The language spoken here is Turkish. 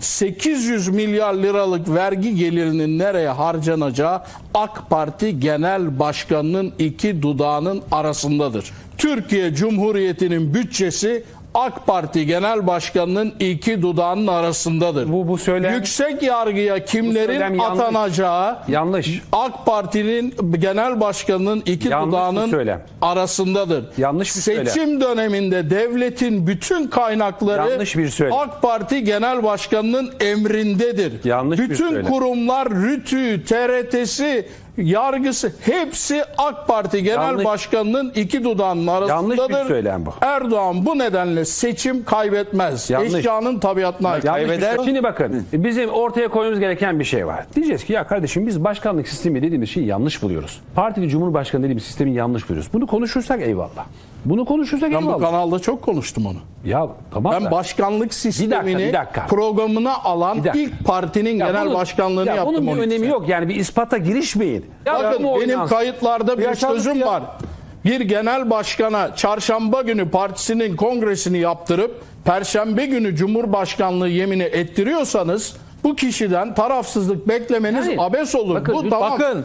800 milyar liralık vergi gelirinin nereye harcanacağı AK Parti Genel Başkanı'nın iki dudağının arasındadır. Türkiye Cumhuriyeti'nin bütçesi AK Parti Genel Başkanı'nın iki dudağının arasındadır. Bu- bu söylem- Yüksek yargıya kimlerin söylem atanacağı Yanlış. AK Parti'nin genel başkanının iki Yanlış dudağının söylem. arasındadır. Yanlış bir söylem. Seçim döneminde devletin bütün kaynakları Yanlış bir söylem. AK Parti genel başkanının emrindedir. Yanlış bir bütün söylem. kurumlar, RÜTÜ, TRT'si, yargısı hepsi AK Parti genel Yanlış- başkanının iki dudağının arasındadır. Yanlış bir söylem bu. Erdoğan bu nedenle seçim kaybetmez. Yanlış. Eşyanın tabiatına aykırı. Kaybeder. Şimdi bakın bizim ortaya koymamız gereken bir şey var. Diyeceğiz ki ya kardeşim biz başkanlık sistemi dediğimiz şeyi yanlış buluyoruz. Partili cumhurbaşkanı dediğimiz sistemi yanlış buluyoruz. Bunu konuşursak eyvallah. Bunu konuşursak Ben bu eyvallah. kanalda çok konuştum onu. Ya tamam Ben da. başkanlık sistemini bir dakika. programına alan Bir dakika. ilk partinin Ya genel bunun- başkanlığını ya yaptım. Bunun bir 12 önemi sene. yok. Yani bir ispata girişmeyin. Ya Bakın bu benim oynansın. kayıtlarda bir Yaşadık sözüm ya. var. Bir genel başkana çarşamba günü partisinin kongresini yaptırıp perşembe günü cumhurbaşkanlığı yemini ettiriyorsanız bu kişiden tarafsızlık beklemeniz Yani, abes olur. bakın, bu tamam. Bakın